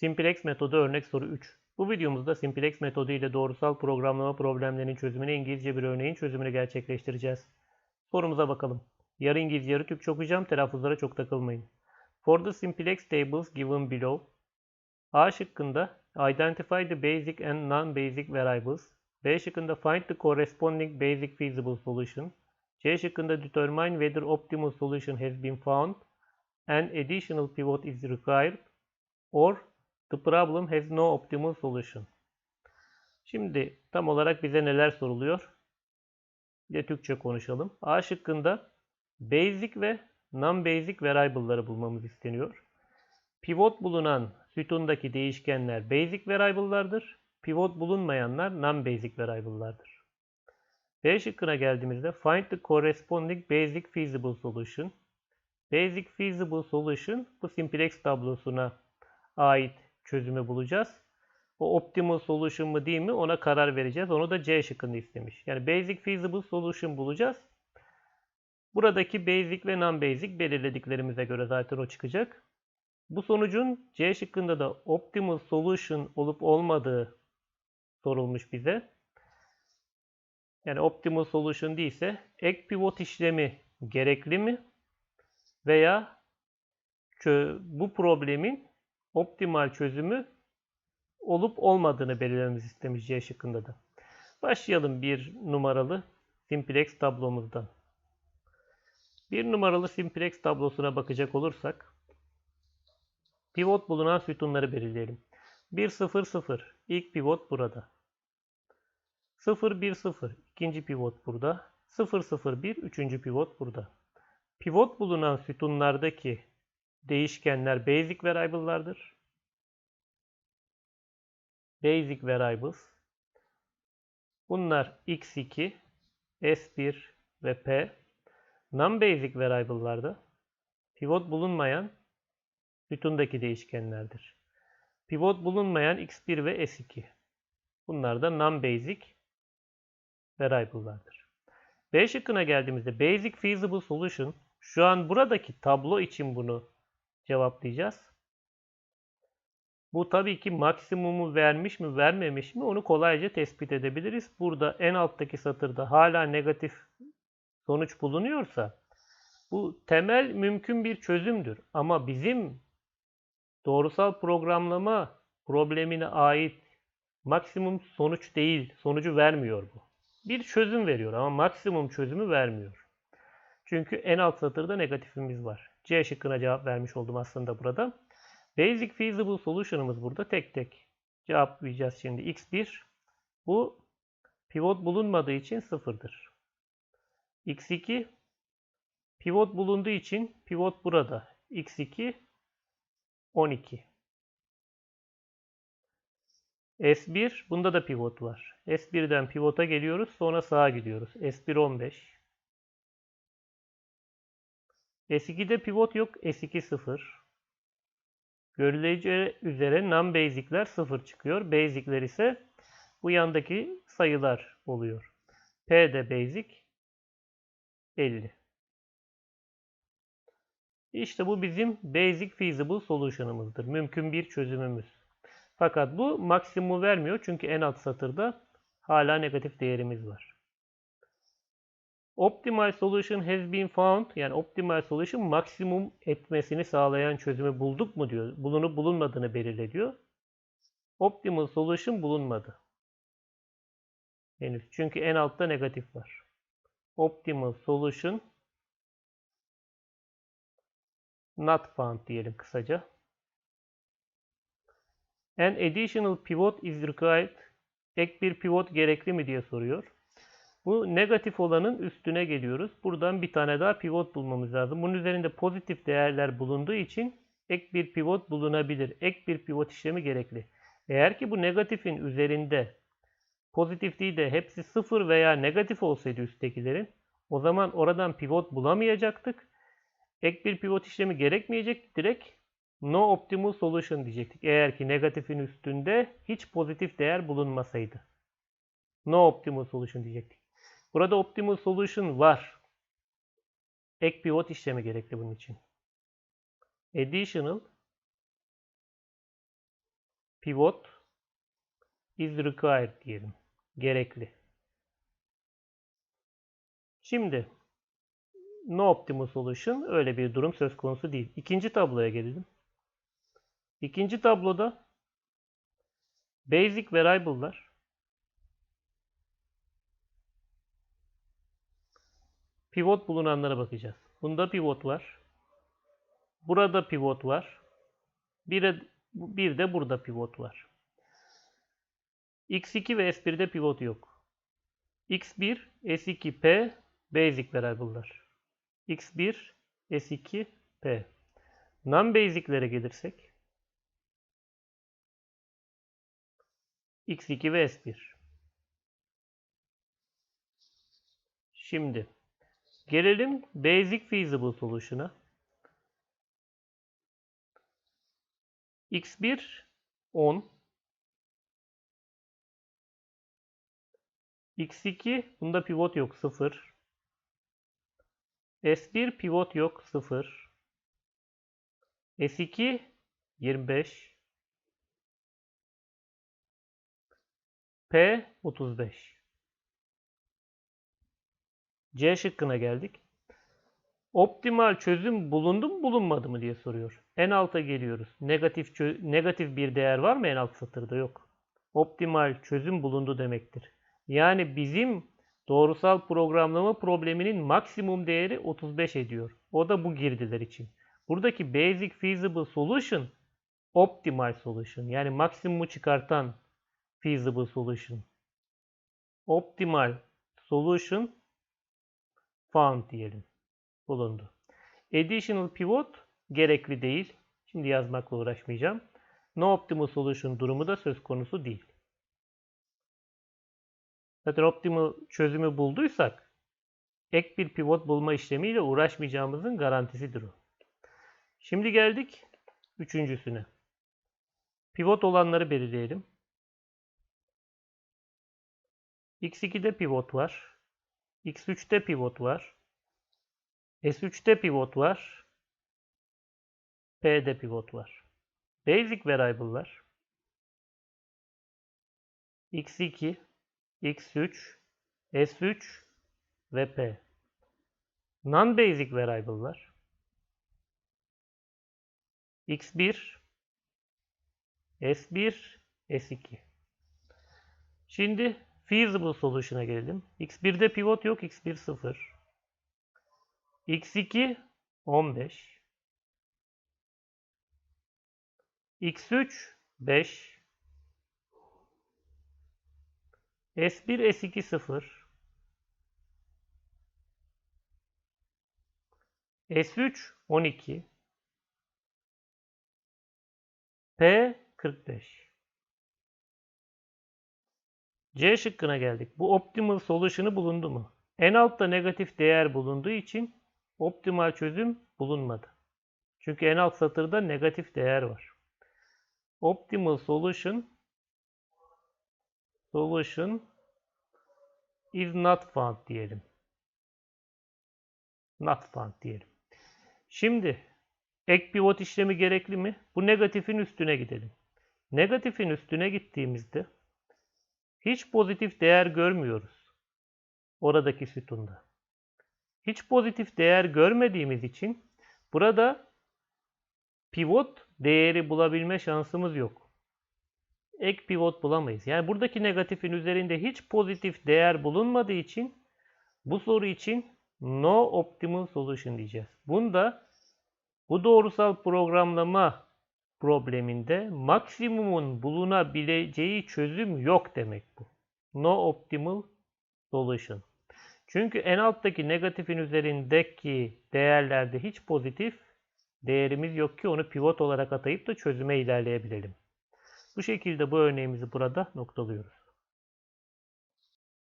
Simplex metodu örnek soru 3. Bu videomuzda Simplex metodu ile doğrusal programlama problemlerinin çözümüne İngilizce bir örneğin çözümünü gerçekleştireceğiz. Sorumuza bakalım. Yarı İngilizce yarı Türkçe okuyacağım. Telaffuzlara çok takılmayın. For the simplex tables given below. A şıkkında identify the basic and non-basic variables. B şıkkında find the corresponding basic feasible solution. C şıkkında determine whether optimal solution has been found and additional pivot is required or the problem has no optimal solution. Şimdi tam olarak bize neler soruluyor? Bir Türkçe konuşalım. A şıkkında basic ve non-basic variable'ları bulmamız isteniyor. Pivot bulunan sütundaki değişkenler basic variable'lardır. Pivot bulunmayanlar non-basic variable'lardır. B şıkkına geldiğimizde find the corresponding basic feasible solution. Basic feasible solution bu simplex tablosuna ait çözümü bulacağız. O optimal solution mu değil mi ona karar vereceğiz. Onu da C şıkkında istemiş. Yani basic feasible solution bulacağız. Buradaki basic ve non-basic belirlediklerimize göre zaten o çıkacak. Bu sonucun C şıkkında da optimal solution olup olmadığı sorulmuş bize. Yani optimal solution değilse ek pivot işlemi gerekli mi? Veya bu problemin optimal çözümü olup olmadığını belirlememiz istemiş C şıkkında da. Başlayalım bir numaralı simplex tablomuzdan. Bir numaralı simplex tablosuna bakacak olursak pivot bulunan sütunları belirleyelim. 1 0 0 ilk pivot burada. 0 1 0 ikinci pivot burada. 0 0 1 üçüncü pivot burada. Pivot bulunan sütunlardaki değişkenler basic variable'lardır. Basic variables. Bunlar x2, s1 ve p. Non-basic variable'larda pivot bulunmayan sütundaki değişkenlerdir. Pivot bulunmayan x1 ve s2. Bunlar da non-basic variable'lardır. B şıkkına geldiğimizde basic feasible solution şu an buradaki tablo için bunu cevaplayacağız. Bu tabii ki maksimumu vermiş mi vermemiş mi onu kolayca tespit edebiliriz. Burada en alttaki satırda hala negatif sonuç bulunuyorsa bu temel mümkün bir çözümdür. Ama bizim doğrusal programlama problemine ait maksimum sonuç değil, sonucu vermiyor bu. Bir çözüm veriyor ama maksimum çözümü vermiyor. Çünkü en alt satırda negatifimiz var. C şıkkına cevap vermiş oldum aslında burada. Basic feasible solution'ımız burada tek tek cevaplayacağız şimdi. x1 bu pivot bulunmadığı için sıfırdır. x2 pivot bulunduğu için pivot burada. x2 12. S1 bunda da pivot var. S1'den pivota geliyoruz. Sonra sağa gidiyoruz. S1 15. S2'de pivot yok. S2 0. Görüleceği üzere non-basic'ler 0 çıkıyor. Basic'ler ise bu yandaki sayılar oluyor. P de basic 50. İşte bu bizim basic feasible solution'ımızdır. Mümkün bir çözümümüz. Fakat bu maksimumu vermiyor çünkü en alt satırda hala negatif değerimiz var. Optimal solution has been found. Yani optimal solution maksimum etmesini sağlayan çözümü bulduk mu diyor. Bulunup bulunmadığını belirle diyor. Optimal solution bulunmadı. Henüz. Çünkü en altta negatif var. Optimal solution not found diyelim kısaca. An additional pivot is required. Ek bir pivot gerekli mi diye soruyor. Bu negatif olanın üstüne geliyoruz. Buradan bir tane daha pivot bulmamız lazım. Bunun üzerinde pozitif değerler bulunduğu için ek bir pivot bulunabilir. Ek bir pivot işlemi gerekli. Eğer ki bu negatifin üzerinde pozitif değil de hepsi sıfır veya negatif olsaydı üsttekilerin o zaman oradan pivot bulamayacaktık. Ek bir pivot işlemi gerekmeyecekti. Direkt no optimal solution diyecektik. Eğer ki negatifin üstünde hiç pozitif değer bulunmasaydı. No optimal solution diyecektik. Burada optimal solution var. Ek pivot işlemi gerekli bunun için. Additional pivot is required diyelim. Gerekli. Şimdi no optimal solution öyle bir durum söz konusu değil. İkinci tabloya gelelim. İkinci tabloda basic variable'lar pivot bulunanlara bakacağız. Bunda pivot var. Burada pivot var. Bir bir de burada pivot var. x2 ve s1'de pivot yok. x1, s2, p basic variable'lar. x1, s2, p. Non-basic'lere gelirsek x2 ve s1. Şimdi gelelim basic feasible solution'a. x1 10 x2 bunda pivot yok 0 s1 pivot yok 0 s2 25 p 35 C şıkkına geldik. Optimal çözüm bulundu mu bulunmadı mı diye soruyor. En alta geliyoruz. Negatif negatif bir değer var mı en alt satırda? Yok. Optimal çözüm bulundu demektir. Yani bizim doğrusal programlama probleminin maksimum değeri 35 ediyor. O da bu girdiler için. Buradaki basic feasible solution optimal solution. Yani maksimumu çıkartan feasible solution. Optimal solution found diyelim bulundu. Additional pivot gerekli değil. Şimdi yazmakla uğraşmayacağım. No optimal solution durumu da söz konusu değil. Zaten optimal çözümü bulduysak ek bir pivot bulma işlemiyle uğraşmayacağımızın garantisidir o. Şimdi geldik üçüncüsüne. Pivot olanları belirleyelim. X2'de pivot var. X3'te pivot var. S3'te pivot var. P'de pivot var. Basic variable'lar x2, x3, s3 ve p. Non-basic variable'lar x1, s1, s2. Şimdi feasible solution'a gelelim. x1'de pivot yok, x1 0 x2 15 x3 5 S1 S2 0 S3 12 P 45 C şıkkına geldik. Bu optimal solution'ı bulundu mu? En altta negatif değer bulunduğu için optimal çözüm bulunmadı. Çünkü en alt satırda negatif değer var. Optimal solution solution is not found diyelim. Not found diyelim. Şimdi ek pivot işlemi gerekli mi? Bu negatifin üstüne gidelim. Negatifin üstüne gittiğimizde hiç pozitif değer görmüyoruz. Oradaki sütunda hiç pozitif değer görmediğimiz için burada pivot değeri bulabilme şansımız yok. Ek pivot bulamayız. Yani buradaki negatifin üzerinde hiç pozitif değer bulunmadığı için bu soru için no optimal solution diyeceğiz. Bunda bu doğrusal programlama probleminde maksimumun bulunabileceği çözüm yok demek bu. No optimal solution. Çünkü en alttaki negatifin üzerindeki değerlerde hiç pozitif değerimiz yok ki onu pivot olarak atayıp da çözüme ilerleyebilelim. Bu şekilde bu örneğimizi burada noktalıyoruz.